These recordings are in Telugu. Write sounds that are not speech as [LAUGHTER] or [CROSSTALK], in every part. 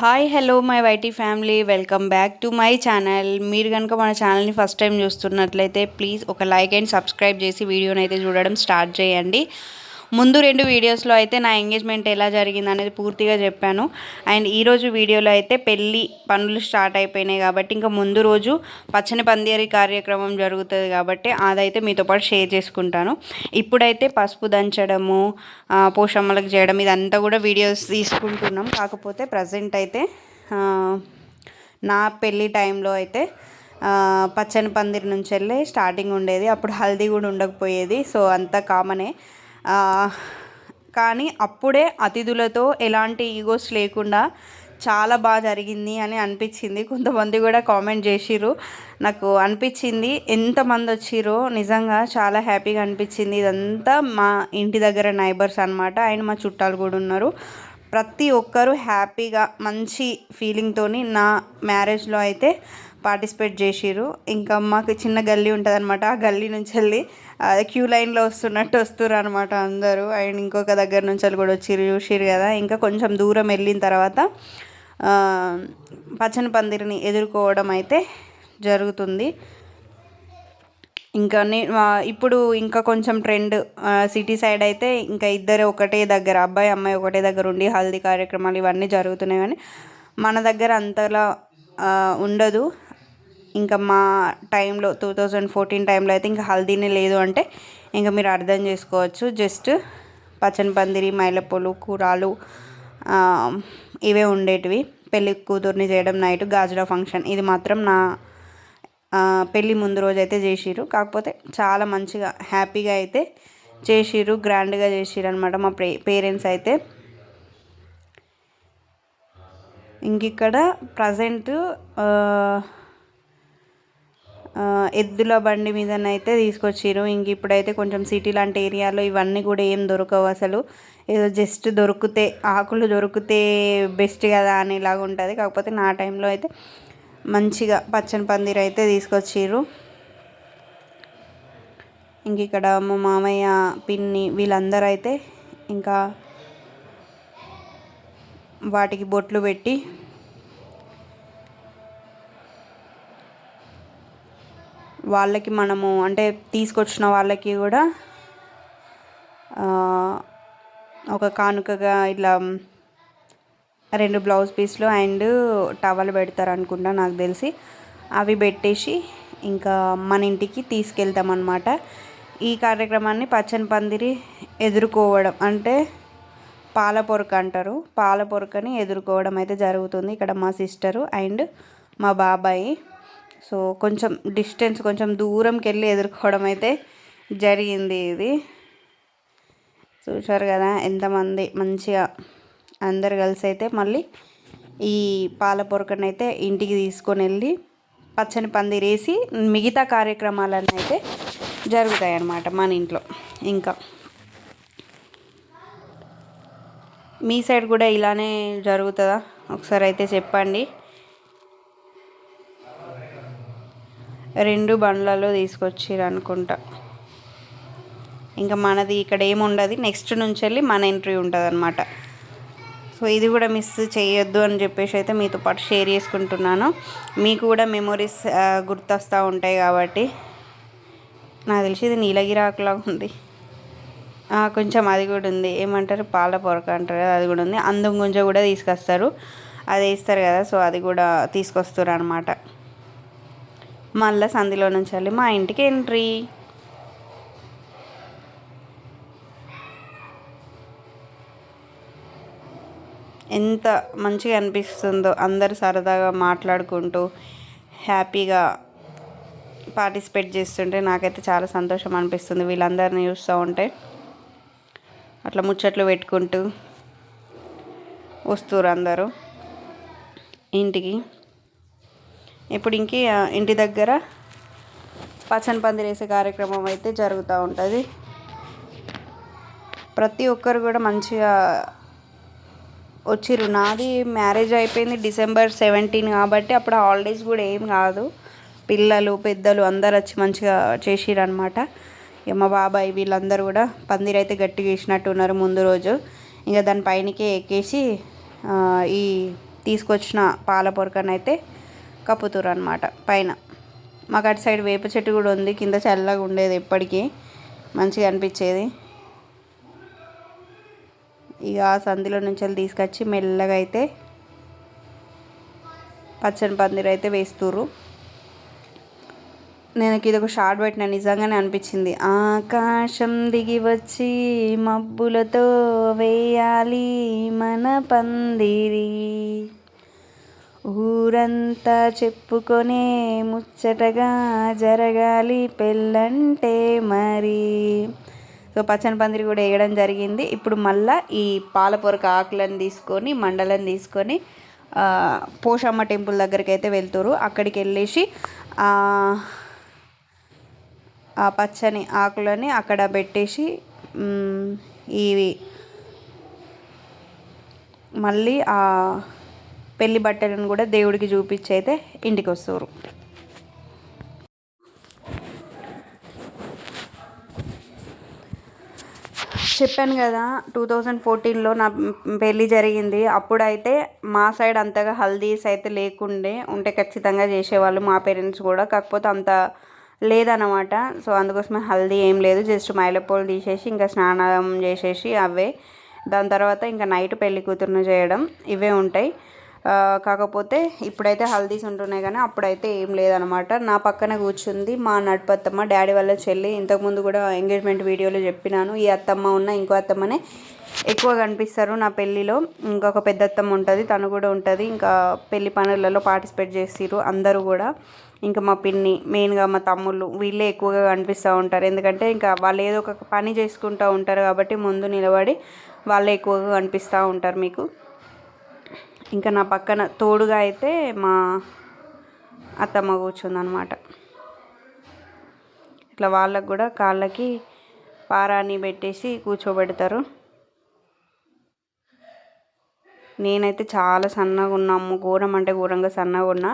Hi hello my YT family. Welcome back to my channel. మీరు కనుక మన ఛానల్ని ఫస్ట్ టైం చూస్తున్నట్లయితే ప్లీజ్ ఒక లైక్ అండ్ సబ్స్క్రైబ్ చేసి వీడియోని అయితే చూడడం స్టార్ట్ చేయండి. ముందు రెండు వీడియోస్లో అయితే నా ఎంగేజ్మెంట్ ఎలా జరిగింది అనేది పూర్తిగా చెప్పాను. అండ్ ఈరోజు వీడియోలో అయితే పెళ్ళి పనులు స్టార్ట్ అయిపోయినాయి కాబట్టి ఇంకా ముందు రోజు పచ్చని పందిరి కార్యక్రమం జరుగుతుంది కాబట్టి అదైతే మీతో పాటు షేర్ చేసుకుంటాను. ఇప్పుడైతే పసుపు దంచడము పోషమ్మలకు చేయడం ఇదంతా కూడా వీడియోస్ తీసుకుంటున్నాం. కాకపోతే ప్రజెంట్ అయితే నా పెళ్ళి టైంలో అయితే పచ్చని పందిరి నుంచి వెళ్ళి స్టార్టింగ్ ఉండేది. అప్పుడు హల్దీ కూడా ఉండకపోయేది. సో అంతా కామనే. కానీ అప్పుడే అతిథులతో ఎలాంటి ఈగోస్ లేకుండా చాలా బాగా జరిగింది అని అనిపించింది. కొంతమంది కూడా కామెంట్ చేసిర్రు. నాకు అనిపించింది ఎంతమంది వచ్చిరో నిజంగా చాలా హ్యాపీగా అనిపించింది. ఇదంతా మా ఇంటి దగ్గర నైబర్స్ అనమాట అండ్ మా చుట్టాలు కూడా ఉన్నారు. ప్రతి ఒక్కరూ హ్యాపీగా మంచి ఫీలింగ్తోని నా మ్యారేజ్లో అయితే పార్టిసిపేట్ చేసిర్రు. ఇంకా మాకు చిన్న గల్లీ ఉంటుంది అనమాట ఆ గల్లీ నుంచి వెళ్ళి క్యూ లైన్లో వస్తున్నట్టు వస్తుర్రు అనమాట అందరూ. అండ్ ఇంకొక దగ్గర నుంచి వాళ్ళు కూడా వచ్చిర్రు చూసిర్రు కదా. ఇంకా కొంచెం దూరం వెళ్ళిన తర్వాత పచ్చని పందిరిని ఎదుర్కోవడం అయితే జరుగుతుంది. ఇంకా నే ఇప్పుడు ఇంకా కొంచెం ట్రెండ్ సిటీ సైడ్ అయితే ఇంకా ఇద్దరు ఒకటే దగ్గర అబ్బాయి అమ్మాయి ఒకటే దగ్గర ఉండి హల్దీ కార్యక్రమాలు ఇవన్నీ జరుగుతున్నాయి. కానీ మన దగ్గర అంతలా ఉండదు. ఇంకా మా టైంలో టూ థౌజండ్ ఫోర్టీన్ టైంలో అయితే ఇంకా హల్దీనే లేదు అంటే ఇంకా మీరు అర్థం చేసుకోవచ్చు. జస్ట్ పచ్చని పందిరి మైలపూలు కూరాలు ఇవే ఉండేటివి. పెళ్ళి కూతుర్ని చేయడం నైట్ గాజుల ఫంక్షన్. ఇది మాత్రం నా పెళ్ళి ముందు రోజు అయితే చేసిరు కాకపోతే చాలా మంచిగా హ్యాపీగా అయితే చేసిరు గ్రాండ్గా చేసిర్రు అనమాట మా పే పేరెంట్స్ అయితే. ఇంక ఇక్కడ ప్రజెంట్ ఎద్దుల బండి మీదనైతే తీసుకొచ్చిర్రు. ఇంక ఇప్పుడైతే కొంచెం సిటీ లాంటి ఏరియాలో ఇవన్నీ కూడా ఏం దొరకవు అసలు. ఏదో జస్ట్ దొరికితే ఆకులు దొరికితే బెస్ట్ కదా అనేలాగా ఉంటుంది. కాకపోతే నా టైంలో అయితే మంచిగా పచ్చని పందిరి అయితే తీసుకొచ్చిర్రు. ఇంక ఇక్కడ మా మామయ్య పిన్ని వీళ్ళందరూ అయితే ఇంకా వాటికి బొట్లు పెట్టి వాళ్ళకి మనము అంటే తీసుకొచ్చిన వాళ్ళకి కూడా ఒక కానుకగా ఇట్లా రెండు బ్లౌజ్ పీస్లు అండ్ టవల్ పెడతారు అనుకుంటా నాకు తెలిసి. అవి పెట్టేసి ఇంకా మన ఇంటికి తీసుకెళ్తాం అనమాట ఈ కార్యక్రమాన్ని పచ్చని పందిరి ఎదుర్కోవడం అంటే పాల పొరక అంటారు. పాల పొరకని ఎదుర్కోవడం అయితే జరుగుతుంది. ఇక్కడ మా సిస్టరు అండ్ మా బాబాయి. సో కొంచెం డిస్టెన్స్ కొంచెం దూరంకి వెళ్ళి ఎదుర్కోవడం అయితే జరిగింది ఇది. చూశారు కదా ఎంతమంది మంచిగా అందరు కలిసి అయితే మళ్ళీ ఈ పాల పొరకనైతే ఇంటికి తీసుకొని వెళ్ళి పచ్చని పందిరేసి మిగతా కార్యక్రమాలన్నీ అయితే జరుగుతాయి అన్నమాట మన ఇంట్లో. ఇంకా మీ సైడ్ కూడా ఇలానే జరుగుతుందా? ఒకసారి అయితే చెప్పండి. రెండు బండ్లలో తీసుకొచ్చిర్రు అనుకుంటా. ఇంకా మనది ఇక్కడ ఏముండదు. నెక్స్ట్ నుంచి వెళ్ళి మన ఎంట్రీ ఉంటుంది అనమాట సో ఇది కూడా మిస్ చేయొద్దు అని చెప్పేసి అయితే మీతో పాటు షేర్ చేసుకుంటున్నాను. మీకు కూడా మెమొరీస్ గుర్తొస్తూ ఉంటాయి కాబట్టి. నాకు తెలిసి ఇది నీలగిరి ఆకులా ఉంది. కొంచెం అది కూడా ఉంది. ఏమంటారు? పాల పొరక అంటారు కదా అది కూడా ఉంది. అందం గుంజ కూడా తీసుకొస్తారు. అది వేస్తారు కదా సో అది కూడా తీసుకొస్తారు అనమాట మళ్ళీ సంధిలో నుంచి వెళ్ళి మా ఇంటికి ఎంట్రీ. ఎంత మంచిగా అనిపిస్తుందో అందరు సరదాగా మాట్లాడుకుంటూ హ్యాపీగా పార్టిసిపేట్ చేస్తుంటే నాకైతే చాలా సంతోషం అనిపిస్తుంది వీళ్ళందరినీ చూస్తూ ఉంటే. అట్లా ముచ్చట్లు పెట్టుకుంటూ వస్తురు అందరూ ఇంటికి. ఇప్పుడు ఇంక ఇంటి దగ్గర పచ్చని పందిరేసే కార్యక్రమం అయితే జరుగుతూ ఉంటుంది. ప్రతి ఒక్కరు కూడా మంచిగా వచ్చిర్రు. నాది మ్యారేజ్ అయిపోయింది డిసెంబర్ సెవెంటీన్ కాబట్టి అప్పుడు హాలిడేస్ కూడా ఏం కాదు. పిల్లలు పెద్దలు అందరు వచ్చి మంచిగా చేసిర్రు అనమాట ఇక మా బాబాయ్ వీళ్ళందరూ కూడా పందిరి అయితే గట్టిగా వేసినట్టు ఉన్నారు ముందు రోజు. ఇంకా దాని పైనకే ఎక్కేసి ఈ తీసుకొచ్చిన పాల పొరకనైతే కప్పుతురు అనమాట పైన. మాకు అటు సైడ్ వేప చెట్టు కూడా ఉంది కింద చల్లగా ఉండేది ఎప్పటికీ. మంచిగా అనిపించేది. ఇక ఆ సంధిలో నుంచి వెళ్ళి తీసుకొచ్చి మెల్లగా అయితే పచ్చని పందిరి అయితే వేస్తుర్రు. నేను ఇది ఒక షార్ట్ పెట్టిన నిజంగానే అనిపించింది. ఆకాశం దిగి వచ్చి మబ్బులతో వేయాలి మన పందిరి. ఊరంతా చెప్పుకొనే ముచ్చటగా జరగాలి పెళ్ళంటే మరి. సో పచ్చని పందిరి కూడా వేయడం జరిగింది. ఇప్పుడు మళ్ళీ ఈ పాలపొరక ఆకులను తీసుకొని మండలం తీసుకొని పోషమ్మ టెంపుల్ దగ్గరికి అయితే వెళ్తారు అక్కడికి వెళ్ళేసి ఆ పచ్చని ఆకులని అక్కడ పెట్టేసి ఇవి మళ్ళీ ఆ పెళ్ళి బట్టలను కూడా దేవుడికి చూపించి అయితే ఇంటికి వస్తారు. చెప్పాను కదా టూ థౌజండ్ ఫోర్టీన్లో నా పెళ్ళి జరిగింది. అప్పుడైతే మా సైడ్ అంతగా హల్దీస్ అయితే లేకుండే ఉంటే ఖచ్చితంగా చేసేవాళ్ళు మా పేరెంట్స్ కూడా. కాకపోతే అంత లేదన్నమాట. సో అందుకోసమే హల్దీ ఏం లేదు. జస్ట్ మైలపూలు తీసేసి ఇంకా స్నానం చేసేసి అవే. దాని తర్వాత ఇంకా నైట్ పెళ్ళి కూతురును చేయడం ఇవే ఉంటాయి. కాకపోతే ఇప్పుడైతే హల్దీస్ ఉంటున్నాయి కానీ అప్పుడైతే ఏం లేదనమాట నా పక్కన కూర్చుంది మా నడిపత్తమ్మ డాడీ వాళ్ళ చెల్లి. ఇంతకుముందు కూడా ఎంగేజ్మెంట్ వీడియోలో చెప్పినాను. ఈ అత్తమ్మ ఉన్న ఇంకో అత్తమ్మనే ఎక్కువ కనిపిస్తారు నా పెళ్ళిలో. ఇంకొక పెద్ద అత్తమ్మ ఉంటుంది తను కూడా ఉంటుంది. ఇంకా పెళ్ళి పనులలో పార్టిసిపేట్ చేసిరు అందరూ కూడా. ఇంకా మా పిన్ని మెయిన్గా మా తమ్ముళ్ళు వీళ్ళే ఎక్కువగా కనిపిస్తూ ఉంటారు. ఎందుకంటే ఇంకా వాళ్ళు ఏదో ఒక పని చేసుకుంటూ ఉంటారు కాబట్టి ముందు నిలబడి వాళ్ళే ఎక్కువగా కనిపిస్తూ ఉంటారు మీకు. ఇంకా నా పక్కన తోడుగా అయితే మా అత్తమ్మ కూర్చుందనమాట ఇట్లా వాళ్ళకు కూడా కాళ్ళకి పారాని పెట్టేసి కూర్చోబెడతారు. నేనైతే చాలా సన్నగా ఉన్నాము ఘోరం అంటే ఘోరంగా సన్నగా ఉన్నా.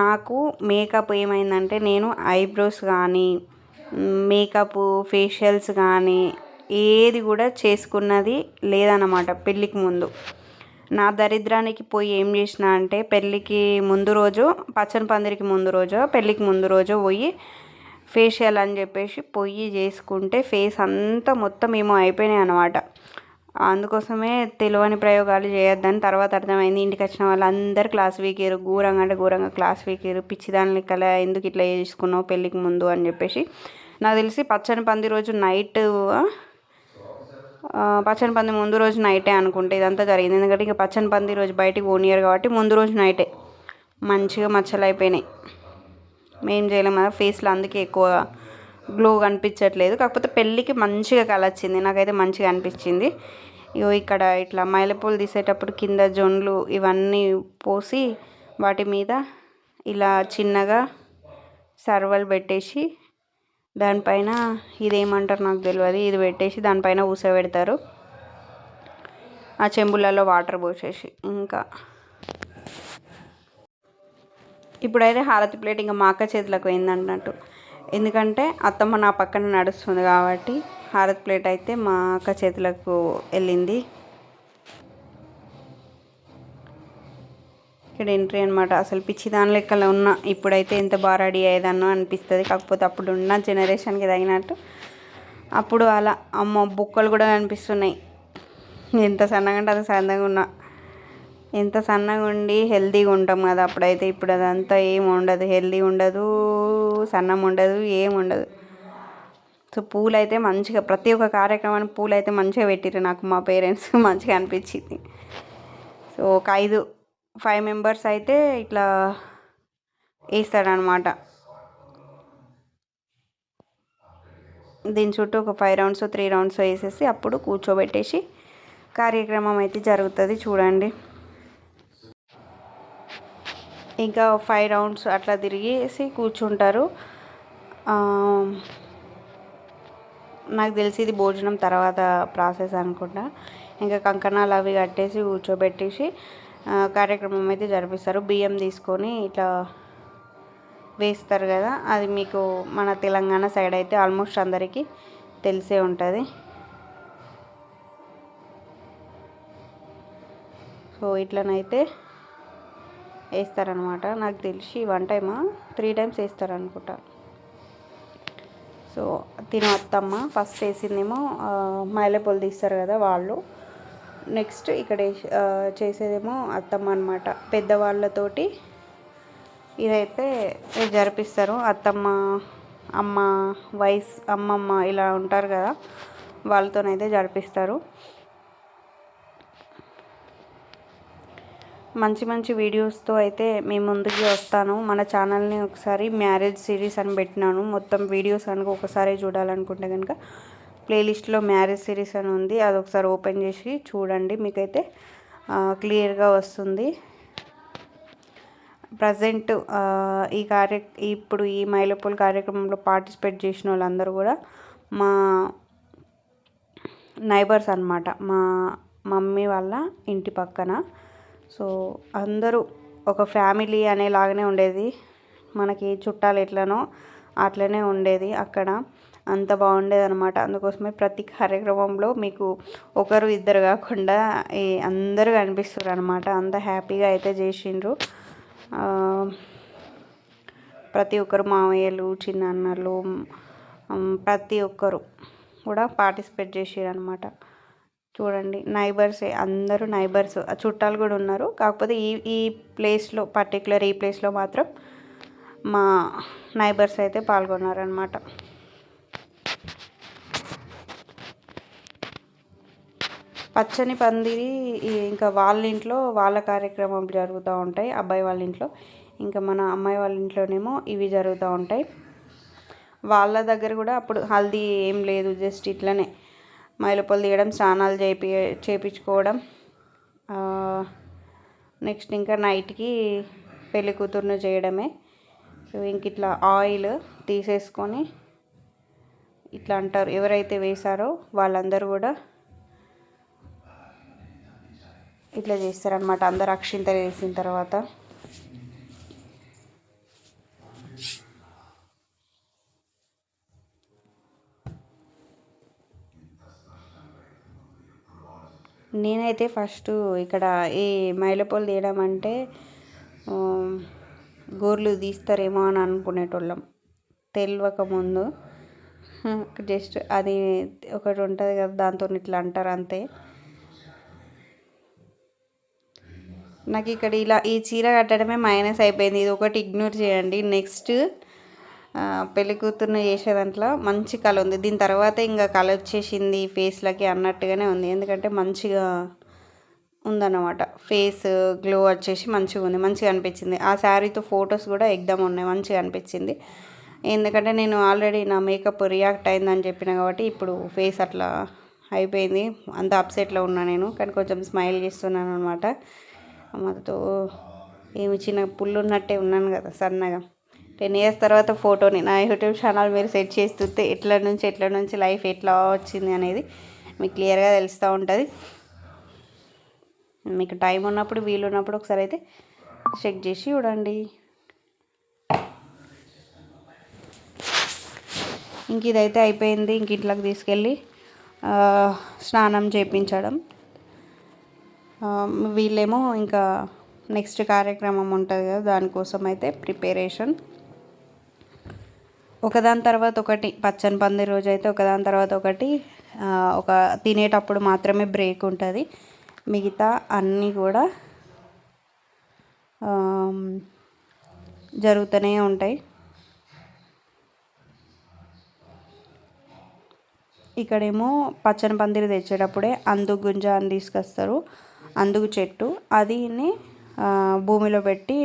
నాకు మేకప్ ఏమైందంటే నేను ఐబ్రోస్ కానీ మేకప్ ఫేషియల్స్ కానీ ఏది కూడా చేసుకున్నది లేదన్నమాట పెళ్ళికి ముందు. నా దరిద్రానికి పోయి ఏం చేసిన అంటే పెళ్ళికి ముందు రోజు పచ్చని పందిరికి ముందు రోజు పెళ్ళికి ముందు రోజు పోయి ఫేషియల్ అని చెప్పేసి పొయ్యి చేసుకుంటే ఫేస్ అంతా మొత్తం ఏమో అయిపోయినాయి అనమాట అందుకోసమే తెలియని ప్రయోగాలు చేయొద్దని తర్వాత అర్థమైంది. ఇంటికి వచ్చిన వాళ్ళందరూ క్లాస్ వీకేరు ఘోరంగా అంటే ఘోరంగా క్లాస్ వీకేరు పిచ్చిదాని కల ఎందుకు ఇట్లా చేసుకున్నావు పెళ్ళికి ముందు అని చెప్పేసి. నాకు తెలిసి పచ్చని పంది రోజు నైట్ పచ్చని పంది ముందు రోజు నైటే అనుకుంటే ఇదంతా జరిగింది. ఎందుకంటే ఇక పచ్చని పంది రోజు బయటికి పోనీయరు కాబట్టి ముందు రోజు నైటే మంచిగా మచ్చలు అయిపోయినాయి మేం చేయలేము కదా ఫేస్లో అందుకే ఎక్కువ గ్లో కనిపించట్లేదు. కాకపోతే పెళ్ళికి మంచిగా కలొచ్చింది నాకైతే మంచిగా అనిపించింది. ఇగో ఇక్కడ ఇట్లా మైలపూలు తీసేటప్పుడు కింద జొన్లు ఇవన్నీ పోసి వాటి మీద ఇలా చిన్నగా సర్వలు పెట్టేసి దానిపైన ఇదేమంటారు నాకు తెలియదు ఇది పెట్టేసి దానిపైన ఊస పెడతారు ఆ చెంబులలో వాటర్ పోసేసి ఇంకా. ఇప్పుడైతే హారతి ప్లేట్ ఇంకా మా అక్క చేతులకు పోయింది ఎందుకంటే అత్తమ్మ నా పక్కన నడుస్తుంది కాబట్టి హారతి ప్లేట్ అయితే మా అక్క చేతులకు వెళ్ళింది. ఇక్కడ ఎంట్రీ అనమాట అసలు పిచ్చి దాని లెక్కలో ఉన్న ఇప్పుడైతే ఎంత బాగా రెడీ అయ్యేదన్నో అనిపిస్తుంది. కాకపోతే అప్పుడు ఉన్న జనరేషన్కి తగినట్టు అప్పుడు అలా. అమ్మ బుక్కలు కూడా కనిపిస్తున్నాయి. ఎంత సన్నగా అంటే అది సన్నగా ఉన్నా. ఎంత సన్నగా ఉండి హెల్తీగా ఉంటాం కదా అప్పుడైతే. ఇప్పుడు అదంతా ఏం ఉండదు. హెల్తీ ఉండదు సన్నం ఉండదు ఏం ఉండదు. సో పూలు అయితే మంచిగా ప్రతి ఒక్క కార్యక్రమానికి పూలు అయితే మంచిగా పెట్టిరు నాకు మా పేరెంట్స్. [LAUGHS] మంచిగా అనిపించింది. సో ఒక ఐదు ఫైవ్ మెంబర్స్ అయితే ఇట్లా వేస్తాడనమాట. దీని చుట్టూ ఒక ఫైవ్ రౌండ్స్ త్రీ రౌండ్స్ వేసేసి అప్పుడు కూర్చోబెట్టేసి కార్యక్రమం అయితే జరుగుతుంది చూడండి. ఇంకా ఫైవ్ రౌండ్స్ అట్లా తిరిగేసి కూర్చుంటారు. నాకు తెలిసి ఇది భోజనం తర్వాత ప్రాసెస్ అనుకుంటా. ఇంకా కంకణాలు అవి కట్టేసి కూర్చోబెట్టేసి కార్యక్రమం అయితే జరిపిస్తారు. బియ్యం తీసుకొని ఇట్లా వేస్తారు కదా. అది మీకు మన తెలంగాణ సైడ్ అయితే ఆల్మోస్ట్ అందరికీ తెలిసే ఉంటుంది. సో ఇట్లనైతే వేస్తారనమాట నాకు తెలిసి వన్ టైమా? త్రీ టైమ్స్ వేస్తారు అనుకుంటా సో తిన అత్తమ్మ. ఫస్ట్ వేసిందేమో మైలపొలు తీస్తారు కదా వాళ్ళు. నెక్స్ట్ ఇక్కడ చేసేదేమో అత్తమ్మ అనమాట పెద్దవాళ్ళతోటి ఇదైతే జరిపిస్తారు. అత్తమ్మ అమ్మ వయస్ అమ్మమ్మ ఇలా ఉంటారు కదా వాళ్ళతోనైతే జరిపిస్తారు. మంచి మంచి వీడియోస్తో అయితే మీ ముందుకి వస్తాను. మన ఛానల్ని ఒకసారి మ్యారేజ్ సిరీస్ అని పెట్టినాను. మొత్తం వీడియోస్ కనుక ఒకసారి చూడాలనుకుంటే కనుక ప్లేలిస్ట్లో మ్యారేజ్ సిరీస్ అని ఉంది అది ఒకసారి ఓపెన్ చేసి చూడండి మీకైతే క్లియర్గా వస్తుంది. ప్రజెంట్ ఈ కార్య ఇప్పుడు ఈ మైలపూల్ కార్యక్రమంలో పార్టిసిపేట్ చేసిన వాళ్ళందరూ కూడా మా నైబర్స్ అనమాట మా మమ్మీ వాళ్ళ ఇంటి పక్కన. సో అందరూ ఒక ఫ్యామిలీ అనేలాగానే ఉండేది. మనకి చుట్టాలు ఎట్లనో అట్లనే ఉండేది అక్కడ. అంత బాగుండేది అనమాట అందుకోసమే ప్రతి కార్యక్రమంలో మీకు ఒకరు ఇద్దరు కాకుండా అందరూ కనిపిస్తారు అనమాట అంత హ్యాపీగా అయితే చేసిండ్రు. ప్రతి ఒక్కరు మామయ్యలు చిన్నాన్నలు ప్రతి ఒక్కరు కూడా పార్టిసిపేట్ చేసారు అనమాట చూడండి నైబర్సే అందరూ నైబర్స్ చుట్టాలు కూడా ఉన్నారు. కాకపోతే ఈ ఈ ప్లేస్లో పర్టికులర్ ఈ ప్లేస్లో మాత్రం మా నైబర్స్ అయితే పాల్గొన్నారనమాట పచ్చని పందిరి ఇంకా వాళ్ళ ఇంట్లో వాళ్ళ కార్యక్రమం జరుగుతూ ఉంటాయి అబ్బాయి వాళ్ళ ఇంట్లో ఇంకా మన అమ్మాయి వాళ్ళ ఇంట్లోనేమో ఇవి జరుగుతూ ఉంటాయి. వాళ్ళ దగ్గర కూడా అప్పుడు హల్దీ ఏం లేదు జస్ట్ ఇట్లనే మైలుపొలు తీయడం స్నానాలు చేపి చేపించుకోవడం. నెక్స్ట్ ఇంకా నైట్కి పెళ్ళి కూతురును చేయడమే. ఇంక ఇట్లా ఆయిల్ తీసేసుకొని ఇట్లా అంటారు ఎవరైతే వేశారో వాళ్ళందరూ కూడా ఇట్లా చేస్తారనమాట అందరు అక్షింతలు వేసిన తర్వాత. నేనైతే ఫస్ట్ ఇక్కడ ఈ మైలపూలు తీయడం అంటే గోర్లు తీస్తారేమో అని అనుకునేటోళ్ళం. తెలియక ముందు. [LAUGHS] జస్ట్ అది ఒకటి ఉంటుంది కదా దాంతో ఇట్లా అంటారు అంతే. నాకు ఇక్కడ ఇలా ఈ చీర కట్టడమే మైనస్ అయిపోయింది. ఇది ఒకటి ఇగ్నోర్ చేయండి. నెక్స్ట్ పెళ్ళి కూతుర్ని చేసే దాంట్లో మంచి కళ ఉంది. దీని తర్వాత ఇంకా కళ వచ్చేసింది ఫేస్లకి అన్నట్టుగానే ఉంది. ఎందుకంటే మంచిగా ఉందన్నమాట. ఫేస్ గ్లో వచ్చేసి మంచిగా ఉంది. మంచిగా అనిపించింది. ఆ శారీతో ఫొటోస్ కూడా ఎగ్దమ్ ఉన్నాయి. మంచిగా అనిపించింది. ఎందుకంటే నేను ఆల్రెడీ నా మేకప్ రియాక్ట్ అయిందని చెప్పిన కాబట్టి ఇప్పుడు ఫేస్ అట్లా అయిపోయింది. అంత అప్సెట్లో ఉన్నా నేను. కానీ కొంచెం స్మైల్ చేస్తున్నాను అనమాట మాతో ఏమి చిన్న పుల్లు ఉన్నట్టే ఉన్నాను కదా సన్నగా. టెన్ ఇయర్స్ తర్వాత ఫోటోని నా యూట్యూబ్ ఛానల్ మీరు సెట్ చేస్తుంటే ఎట్ల నుంచి ఎట్ల నుంచి లైఫ్ ఎట్లా వచ్చింది అనేది మీకు క్లియర్గా తెలుస్తూ ఉంటుంది. మీకు టైం ఉన్నప్పుడు వీలు ఉన్నప్పుడు ఒకసారి అయితే చెక్ చేసి చూడండి. ఇంక ఇదైతే అయిపోయింది. ఇంక ఇంట్లోకి తీసుకెళ్ళి స్నానం చేయించడం వీళ్ళేమో ఇంకా నెక్స్ట్ కార్యక్రమం ఉంటుంది కదా దానికోసం అయితే ప్రిపరేషన్ ఒకదాని తర్వాత ఒకటి పచ్చని పంది రోజు అయితే ఒకదాని తర్వాత ఒకటి ఒక తినేటప్పుడు మాత్రమే బ్రేక్ ఉంటుంది. మిగతా అన్నీ కూడా జరుగుతూనే ఉంటాయి. ఇక్కడేమో పచ్చని పందిరి తెచ్చేటప్పుడే అందు గుంజ అని తీసుకొస్తారు. అందుకు చెట్టు. అదిని భూమిలో పెట్టి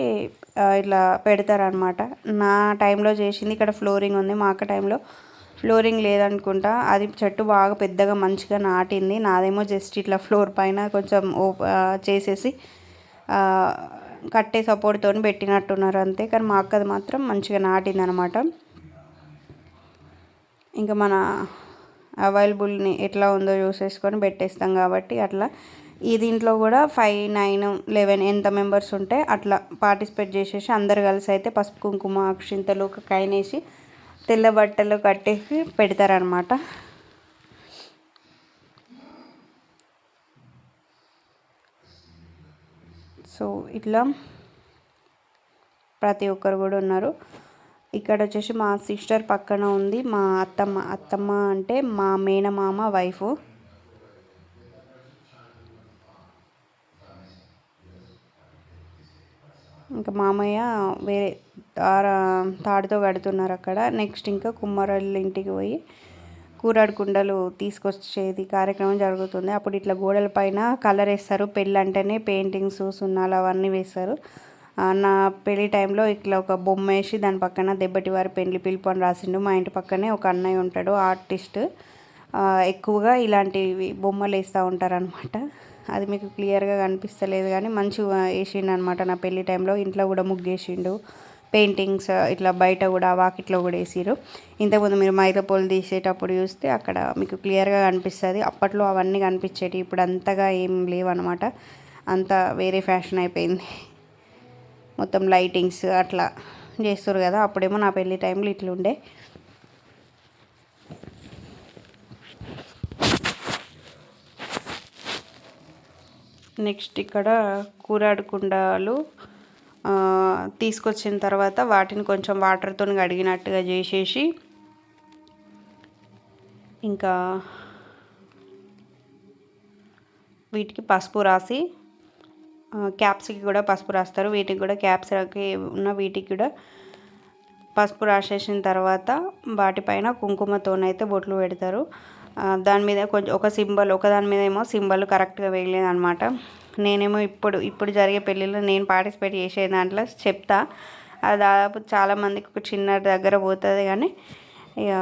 ఇట్లా పెడతారనమాట నా టైంలో చేసింది ఇక్కడ ఫ్లోరింగ్ ఉంది. మా అక్క టైంలో ఫ్లోరింగ్ లేదనుకుంటా. అది చెట్టు బాగా పెద్దగా మంచిగా నాటింది. నాదేమో జస్ట్ ఇట్లా ఫ్లోర్ పైన కొంచెం ఓప చేసేసి కట్టే సపోర్ట్తో పెట్టినట్టున్నారు అంతే. కానీ మా అక్కది మాత్రం మంచిగా నాటింది అనమాట ఇంకా మన అవైలబుల్ని ఎట్లా ఉందో చూసేసుకొని పెట్టేస్తాం కాబట్టి అట్లా ఈ దీంట్లో కూడా ఫైవ్ నైన్ లెవెన్ ఎంత మెంబర్స్ ఉంటే అట్లా పార్టిసిపేట్ చేసేసి అందరు కలిసి అయితే పసుపు కుంకుమ అక్షింతలు ఒక కైనేసి తెల్ల బట్టలు కట్టేసి పెడతారనమాట సో ఇట్లా ప్రతి ఒక్కరు కూడా ఉన్నారు. ఇక్కడ వచ్చేసి మా సిస్టర్ పక్కన ఉంది. మా అత్తమ్మ అత్తమ్మ అంటే మా మేనమామ వైఫ్ ఇంకా మామయ్య వేరే తాడుతో కడుతున్నారు అక్కడ. నెక్స్ట్ ఇంకా కుమ్మరోళ్ళ ఇంటికి పోయి కూరాడు కుండలు తీసుకొచ్చేది కార్యక్రమం జరుగుతుంది. అప్పుడు ఇట్లా గోడల పైన కలర్ వేస్తారు. పెళ్ళి అంటేనే పెయింటింగ్స్ సున్నాలు అవన్నీ వేస్తారు. నా పెళ్ళి టైంలో ఇట్లా ఒక బొమ్మ వేసి దాని పక్కన దెబ్బటి వారి పెళ్ళి పిలుపు అని రాసిండు. మా ఇంటి పక్కనే ఒక అన్నయ్య ఉంటాడు ఆర్టిస్ట్. ఎక్కువగా ఇలాంటివి బొమ్మలు వేస్తూ ఉంటారనమాట అది మీకు క్లియర్గా కనిపిస్తలేదు కానీ మంచిగా వేసిండు అనమాట నా పెళ్ళి టైంలో ఇంట్లో కూడా ముగ్గేసిండు. పెయింటింగ్స్ ఇట్లా బయట కూడా వాకిట్లో కూడా వేసిరు ఇంతకుముందు మీరు మైదపూలు తీసేటప్పుడు చూస్తే అక్కడ మీకు క్లియర్గా కనిపిస్తుంది. అప్పట్లో అవన్నీ కనిపించేవి ఇప్పుడు అంతగా ఏం లేవన్నమాట. అంతా వేరే ఫ్యాషన్ అయిపోయింది. మొత్తం లైటింగ్స్ అట్లా చేస్తారు కదా అప్పుడేమో నా పెళ్ళి టైంలో ఇట్లుండే. నెక్స్ట్ ఇక్కడ కూరాడు కుండాలు తీసుకొచ్చిన తర్వాత వాటిని కొంచెం వాటర్తో కడిగినట్టుగా చేసేసి ఇంకా వీటికి పసుపు రాసి క్యాప్స్కి కూడా పసుపు రాస్తారు. వీటికి కూడా క్యాప్స్కి ఉన్న వీటికి కూడా పసుపు రాసేసిన తర్వాత వాటిపైన కుంకుమతోనైతే బొట్లు పెడతారు. దాని మీద కొంచెం ఒక సింబల్ ఒకదాని మీద ఏమో సింబల్ కరెక్ట్గా వేయలేదు అనమాట నేనేమో ఇప్పుడు ఇప్పుడు జరిగే పెళ్ళిలో నేను పార్టిసిపేట్ చేసే దాంట్లో చెప్తా. అది దాదాపు చాలామందికి ఒక చిన్న దగ్గర పోతుంది కానీ ఇక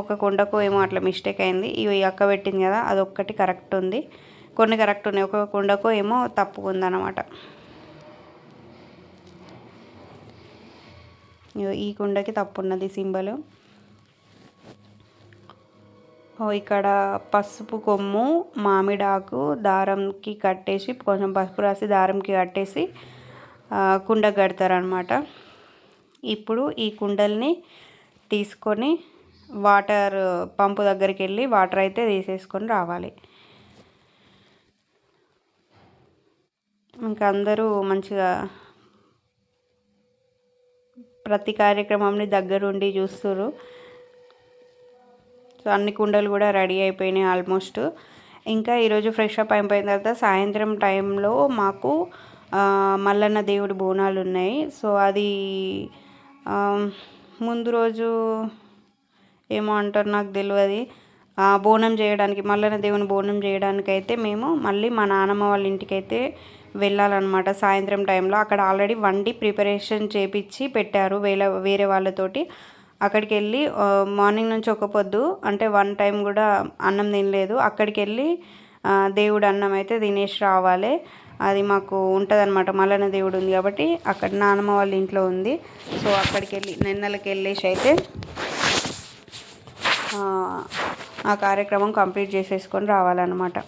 ఒక కుండకు ఏమో అట్లా మిస్టేక్ అయింది. ఇవి అక్క పెట్టింది కదా అది కరెక్ట్ ఉంది. కొన్ని కరెక్ట్ ఉన్నాయి. ఒక కుండకు ఏమో తప్పుకుందనమాట ఈ కుండకి తప్పు ఉన్నది సింబల్. ఇక్కడ పసుపు కొమ్ము మామిడాకు దారంకి కట్టేసి కొంచెం పసుపు రాసి దారంకి కట్టేసి కుండ కడతారనమాట ఇప్పుడు ఈ కుండల్ని తీసుకొని వాటర్ పంపు దగ్గరికి వెళ్ళి వాటర్ అయితే తీసేసుకొని రావాలి. ఇంకా అందరూ మంచిగా ప్రతి కార్యక్రమంని దగ్గరుండి చూస్తున్నారు సో అన్ని కుండలు కూడా రెడీ అయిపోయినాయి ఆల్మోస్ట్. ఇంకా ఈరోజు ఫ్రెష్ అప్ అయిపోయిన తర్వాత సాయంత్రం టైంలో మాకు మల్లన్న దేవుడి బోనాలు ఉన్నాయి. సో అది ముందు రోజు ఏమో అంటారు నాకు తెలియదు బోనం చేయడానికి మల్లన్న దేవుని బోనం చేయడానికి అయితే మేము మళ్ళీ మా నానమ్మ వాళ్ళ ఇంటికి అయితే వెళ్ళాలన్నమాట సాయంత్రం టైంలో. అక్కడ ఆల్రెడీ వండి ప్రిపరేషన్ చేపించి పెట్టారు వేల వేరే వాళ్ళతోటి. అక్కడికి వెళ్ళి మార్నింగ్ నుంచి ఒక పొద్దు అంటే వన్ టైం కూడా అన్నం తినలేదు. అక్కడికి వెళ్ళి దేవుడు అన్నం అయితే తినేసి రావాలి. అది మాకు ఉంటుంది అనమాట మల్లన్న దేవుడు ఉంది కాబట్టి అక్కడ నానమ్మ వాళ్ళ ఇంట్లో ఉంది. సో అక్కడికి వెళ్ళి నిన్నలకి వెళ్ళేసి అయితే ఆ కార్యక్రమం కంప్లీట్ చేసేసుకొని రావాలన్నమాట.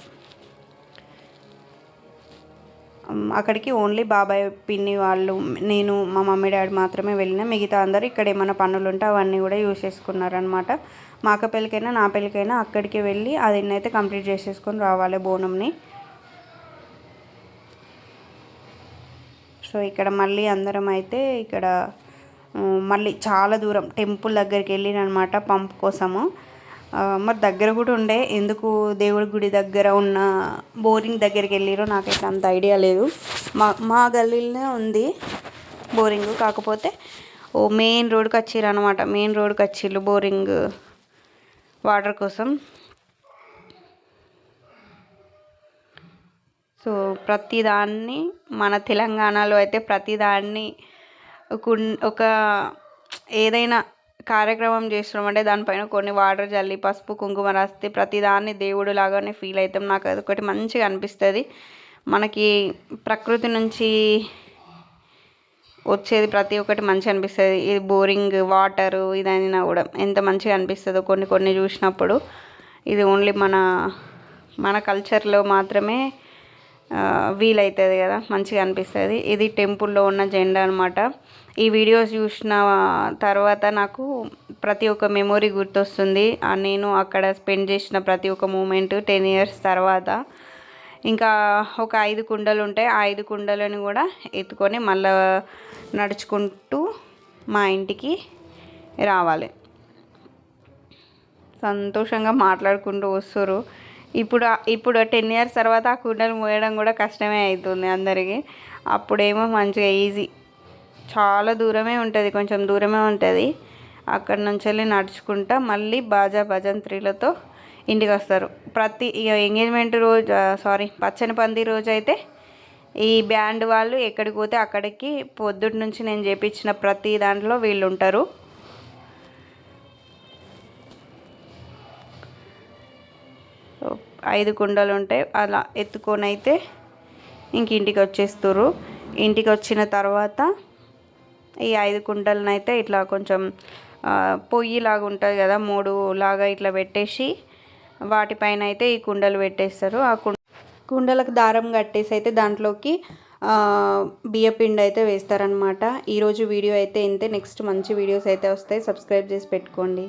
అక్కడికి ఓన్లీ బాబాయ్ పిన్ని వాళ్ళు నేను మా మమ్మీ డాడీ మాత్రమే వెళ్ళిన. మిగతా అందరూ ఇక్కడ ఏమైనా పనులు ఉంటే అవన్నీ కూడా యూజ్ చేసుకున్నారనమాట మా అక్క పెళ్ళికైనా నా పెళ్ళికైనా అక్కడికి వెళ్ళి అది అయితే కంప్లీట్ చేసేసుకొని రావాలి బోనంని. సో ఇక్కడ మళ్ళీ అందరం అయితే ఇక్కడ మళ్ళీ చాలా దూరం టెంపుల్ దగ్గరికి వెళ్ళినమాట పంప్ కోసము. మరి దగ్గర కూడా ఉండే. ఎందుకు దేవుడి గుడి దగ్గర ఉన్న బోరింగ్ దగ్గరికి వెళ్ళిరో నాకైతే అంత ఐడియా లేదు. మా మా గల్లీలోనే ఉంది బోరింగ్. కాకపోతే ఓ మెయిన్ రోడ్కి వచ్చిర్రు అనమాట మెయిన్ రోడ్కి వచ్చిర్రు బోరింగ్ వాటర్ కోసం. సో ప్రతిదాన్ని మన తెలంగాణలో అయితే ప్రతిదాన్ని ఒక ఏదైనా కార్యక్రమం చేస్తున్నాం. అంటే దానిపైన కొన్ని వాటర్ జల్లి పసుపు కుంకుమ రాస్తే ప్రతిదాన్ని దేవుడు లాగానే ఫీల్ అవుతాం. నాకు అది ఒకటి మంచిగా అనిపిస్తుంది. మనకి ప్రకృతి నుంచి వచ్చేది ప్రతి ఒక్కటి మంచిగా అనిపిస్తుంది. ఇది బోరింగ్ వాటర్ ఇదైనా కూడా ఎంత మంచిగా అనిపిస్తుందో కొన్ని కొన్ని చూసినప్పుడు. ఇది ఓన్లీ మన మన కల్చర్లో మాత్రమే వీలవుతుంది కదా మంచిగా అనిపిస్తుంది. ఇది టెంపుల్లో ఉన్న జెండా అనమాట ఈ వీడియోస్ చూసిన తర్వాత నాకు ప్రతి ఒక్క మెమొరీ గుర్తొస్తుంది. నేను అక్కడ స్పెండ్ చేసిన ప్రతి ఒక్క మూమెంట్ టెన్ ఇయర్స్ తర్వాత. ఇంకా ఒక ఐదు కుండలు ఉంటాయి ఆ ఐదు కుండలను కూడా ఎత్తుకొని మళ్ళా నడుచుకుంటూ మా ఇంటికి రావాలి. సంతోషంగా మాట్లాడుకుంటూ వస్తారు. ఇప్పుడు ఇప్పుడు టెన్ ఇయర్స్ తర్వాత ఆ కుండలు మోయడం కూడా కష్టమే అవుతుంది అందరికీ. అప్పుడేమో మంచిగా ఈజీ. చాలా దూరమే ఉంటుంది కొంచెం దూరమే ఉంటుంది. అక్కడ నుంచి వెళ్ళి నడుచుకుంటా మళ్ళీ బాజా భజంత్రీలతో ఇంటికి వస్తారు. ప్రతి ఇక ఎంగేజ్మెంట్ రోజు సారీ పచ్చని పంది రోజు అయితే ఈ బ్యాండ్ వాళ్ళు ఎక్కడికి పోతే అక్కడికి పొద్దుటి నుంచి నేను చేపించిన ప్రతి దాంట్లో వీళ్ళు ఉంటారు. ఐదు కుండలు ఉంటాయి అలా ఎత్తుకొని అయితే ఇంక ఇంటికి వచ్చేస్తారు ఇంటికి వచ్చిన తర్వాత ఈ ఐదు కుండలను అయితే ఇట్లా కొంచెం పొయ్యి లాగా ఉంటుంది కదా మూడు లాగా ఇట్లా పెట్టేసి వాటిపైన అయితే ఈ కుండలు పెట్టేస్తారు. ఆ కుండ కుండలకు దారం కట్టేసి అయితే దాంట్లోకి బియ్యపిండి అయితే వేస్తారనమాట ఈరోజు వీడియో అయితే ఇంతే. నెక్స్ట్ మంచి వీడియోస్ అయితే వస్తాయి. సబ్స్క్రైబ్ చేసి పెట్టుకోండి.